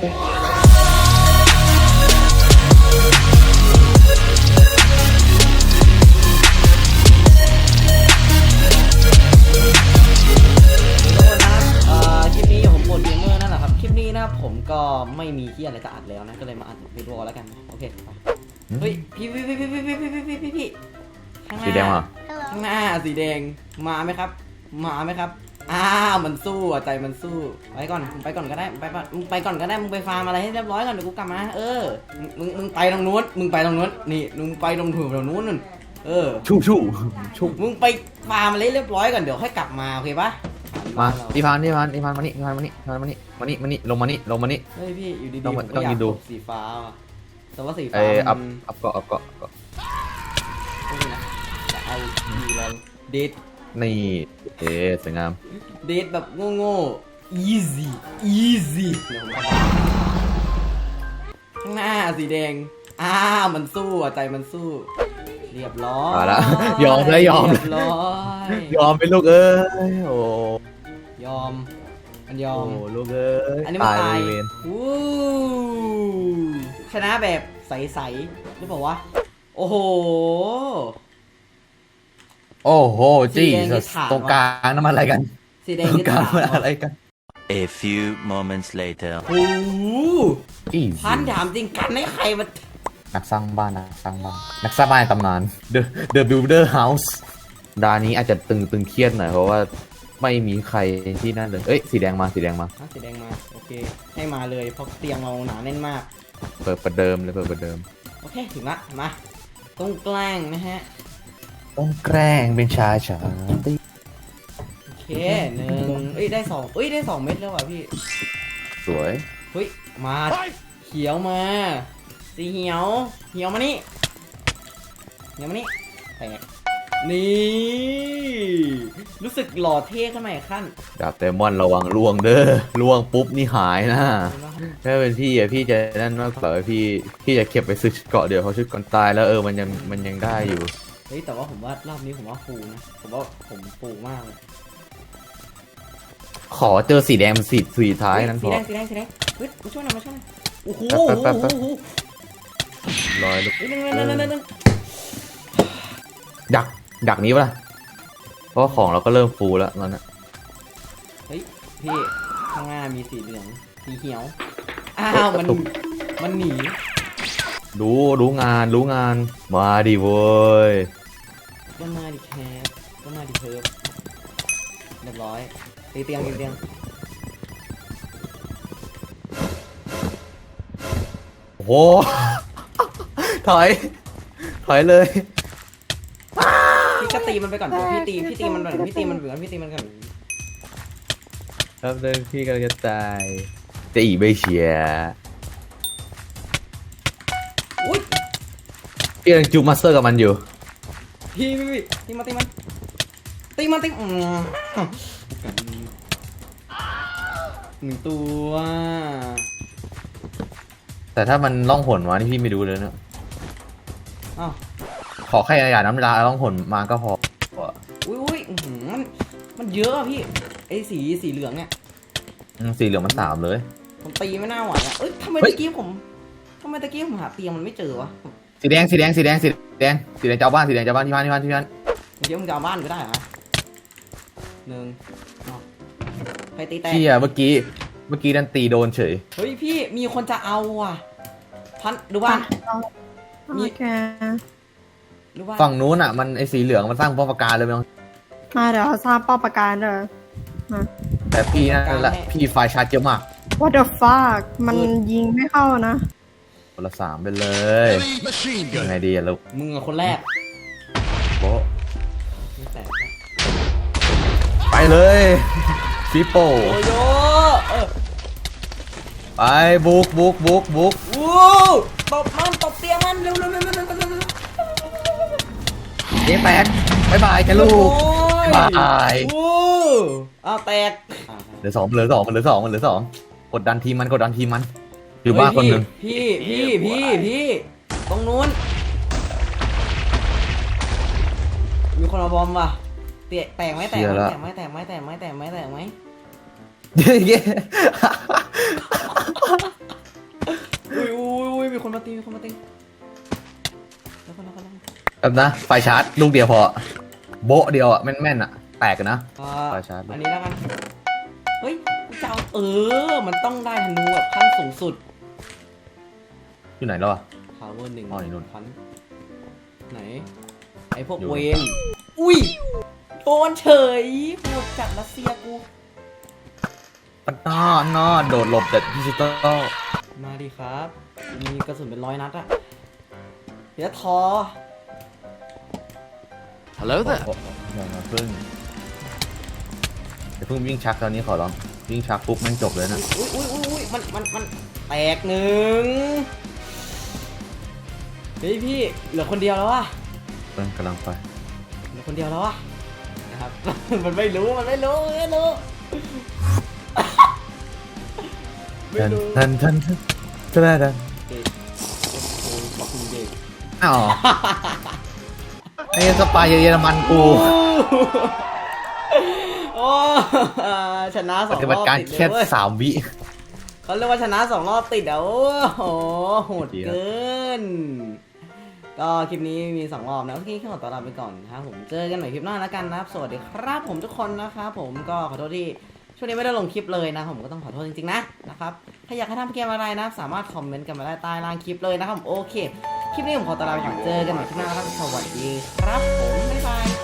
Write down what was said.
ผมโปรดเกมเมอร์นั่นแหละครับคลิปนี้นะครับผมก็ไม่มีที่อะไรจะอัดแล้วนะ ก็เลยมาอัดวิดีโอแล้วกัน โอเคไปเฮ้ยพี่พี่พี่พี่พี่พี่พี่พี่พี่พี่ข้างหน้าสีแดงเหรอข้างหน้าสีแดงมาไหมครับ มาไหมครับ อ้าวมันสู้อะใจมันสู้ไปก่อนมึงไปก่อนก็ได้มึงไปก่อนมึงไปก่อนก็ได้มึงไปฟาร์มอะไรให้เรียบร้อยก่อนเดี๋ยวกูกลับมาเออมึงมึงไปตรงนู้นมึงไปตรงนู้นนี่มึงไปตรงถูตรงนู้นนู่นเออชู่ชู่ชู่มึงไปฟาร์มอะไรเรียบร้อยก่อนเดี๋ยวค่อยกลับมาโอเคปะมาเรพี่พานพี่พานพี่พานมานี่พี่พานมานี่พี่พานมานี่มานี่มานี่ลงมานี่ลงมานี่เฮ้ยพี่อยู่ดีต้องๆผมามก็ต้องอยากยืนดูกดสีฟ้าว่ะแต่ว่าสีเอฟ้าออัพมันอัพเกาะอัพเกาะอัพเกาะนี่นะแต่เอาอยู่แล้วเดท นี่เอ๊ะสวยงาม เดทแบบโง่ๆ easy easy เดี๋ยวผมทำข้างหน้าสีแดง อ้าว มันสู้อะใจมันสู้ เรียบร้อยมาละยอมแล้วยอม เรียบร้อยยอมเป็นลูกเอ้ยโอ้ยอม มันยอโอ้ม ลูกเอ้ยอันนี้มันตายตายเวรวู้ชนะแบบใส ๆ หรือเปล่าวะ โอ้โห โอ้โหสีจี้แดงนี่ถาม ตรงกลางนั่นมันอะไรกันสีแดตงรงนี่กลางถามมันว่าอะไรกัน A few moments later. โอ้โหอีพันถามจริงกันให้ใครมานักสร้างบ้านนักสร้างบ้านนักสร้างบ้านในตำนาน The The Builder House ดานนี้อาจจะตึงตึงเครียดหน่อยเพราะว่าไม่มีใครที่นั่นเลยเอ้ยสีแดงมาสีแดงมา อะสีแดงมา โอเค ให้มาเลยเพราะเตียงเราหนาแน่นมาก เปิดประเดิมเลยเปิดประเดิม โอเค ถึงละ มาต้องแกล้งนะฮะ ต้องแกล้งเป็นชายชาตรีโอเคหนึ่งเอ้ยได้สองเอ้ยได้สองเม็ดแล้วว่ะพี่สวย เฮ้ยมาเขียวมาสีเหียวเหียวมานี่เหียวมานี่แตกนี่ รู้สึกหล่อเท่ขึ้นมาอีกขั้นดาบเตมอนระวังล่วงเด้อล่วงปุ๊บนี่หายนะถ้าเป็นพี่อะพี่จะนั่นมากกว่าพี่พี่จะเก็บไปซื้อชุดเกาะเดี๋ยวเขาชุดก่อนตายแล้วเออมันยังมันยังได้อยู่ เฮ้ยแต่ว่าผมว่ารอบนี้ผมว่าฟูนะผมว่าผมฟูมากเลยขอเจอสีแดงเป็นสีสีท้ายนั้นพสีอ แดงสีแดงสีแดงเฮ้ยมาช่วยหน่อยมาช่วยหน่อยโอ้โหแป๊บแป๊บแป๊บโอ้โหร้อยลูกเฮ้ยนั่นนั่นนั่นนั่นนั่นดัก ดักนี้ปะล่ะเพราะว่าของเราก็เริ่มฟูแล้วนั่นนะเฮ้ยพี่ข้างหน้ามีสีเหลืองสีเขียวอ้าวมันมันหนี รู้รู้งานรู้งาน มาดิเว้ยก็มาดิแคปก็มาดิเพิร์ฟเรียบร้อยตีเตียงตีเตียงโอ้โห ถอย ถอยเลย พี่ก็ตีมันไปก่อนเดี๋ยวพี่ตีพี่ตีมันก่อนพี่ตีมันก่อนพี่ตีมันก่อนครับเดินพี่กำลังจะตายจะอีไม่เชียร์ พี่กำลังจูมาสเตอร์กับมันอยู่ พี่พี่พี่ตีมันตีมันตีมันตีอืมหนึ่งตัวแต่ถ้ามันล่องหนมานี่พี่ไม่ดูเลยนะ อ้าวขอแค่อย่าน้ำลาล่องหนมาก็พอ อุ้ยอุ้ยอื้อหือมันมันเยอะอะพี่ไอ้สีสีเหลืองเนี่ย อืมสีเหลืองมันสามเลย ผมตีไม่น่าไหวอะเอ้ยทำไมเฮ้ย ตะกี้ผมทำไมตะกี้ผมหาเตียงมันไม่เจอวะ สีแดงสีแดงสีแดงสีแดงสีแดงเจ้าบ้านสีแดงเจ้าบ้านที่บ้านที่บ้านที่บ้านเดี๋ยวมึงจะเอาบ้านก็ได้เหรอหนึ่งอ้าวไปตีแตกพี่อะเมื่อกี้เมื่อกี้ดันตีโดนเฉยเฮ้ยพี่มีคนจะเอาอะพันดูบ้าน โอเคดูบ้านฝั่งนู้นอะมันไอสีเหลืองมันสร้างป้อมปราการเลยมั้งมาเดี๋ยวสร้างเป้าประการเด้อมาแต่พี่นั่นแหละพี่ไฟชาร์จเยอะมาก What the fuck มันยิงไม่เข้านะ คนละสามไปเลยยังไงดีอะลูกมึงอะคนแรกโบ๊ะไม่แตกไปเลยฟิโป้โอ้โยเออไปบุกบุกบุกบุกวู้ตบมันตบเตียงมันเร็วเร็วเร็วเร็วเร็วเร็วเร็วเจ๊แตกบายบายแกลูกโอ้ยบายวู้อ้าวแตกอะเหลือสองเหลือสองมันเหลือสองมันเหลือสองกดดันทีมมันกดดันทีมมัน อยู่บ้านคนหนึ่งพี่พี่พี่พี่ตรงนู้น มีคนเอาบอมว่ะเตะแตกไหมแตกไหมแตกไหมแตกไหมแตกไหมแตกไหมแตกไหมเย้ตีมีคนมาตีแล้วคนแล้วคนแล้วคนแบบนะไฟชาร์จลูกเดียวพอ โบ๊ะเดียวอะแม่นๆอะ แตกนะอ่าไปชาร์จอันนี้แล้วกันเฮ้ยกูจะเอาเออ มันต้องได้ธนูแบบขั้นสูงสุด อยู่ไหนแล้วอะ power หนึ่งอ๋ออยู่นู่น พันไหน ไอพวกอยู่เวนอุ้ยโดนเฉยโหดจากรัสเซียกู ปันนอนอโดดหลบจากดิจิตอลมาดิครับ มีกระสุนเป็นร้อยนัดอะเดี๋ยวทอ Hello โอ้โหอย่ามาพึ่งเดี๋ยวเพิ่งวิ่งชักตอนนี้ขอร้องวิ่งชักปุ๊บมันจบเลยนะ อุ้ยอุ้ยอุ้ยอุ้ยมันมันมันแตกหนึ่ง เฮ้ยพี่เหลือคนเดียวแล้วอะเพิ่งกำลังไปเหลือคนเดียวแล้วอะนะครับ มันไม่รู้มันไม่รู้ไม่รู้ไม่ทันรู้ทันทันทันทันทันเด็กโอ้โหบอกคุณเด็กอ้าวไอ้สปายเยอรมันกูโอ้อ่าชนะสปองฏิรบัอบติการติดเลแค่ยเว้ยสามวิ เขาเรียกว่าชนะสองรอบติดอะโอ้โหโหดดีครับเกิน ก็คลิปนี้มีสองรอบนะโอเคขอตัวลาไปก่อนนะครับผมเจอกันใหม่คลิปหน้าแล้วกันนะครับ สวัสดีครับผมทุกคนนะครับผมก็ขอโทษที่ช่วงนี้ไม่ได้ลงคลิปเลยนะผมก็ต้องขอโทษจริงๆนะนะครับถ้าอยากให้ทำเกมอะไรนะ สามารถคอมเมนต์กันมาได้ใต้ล่างคลิปเลยนะครับผมโอเค คลิปนี้ผมขอตัวลาไปก่อนเจอกันใหม่คลิปหน้าครับสวัสดีครับผมบ๊ายบาย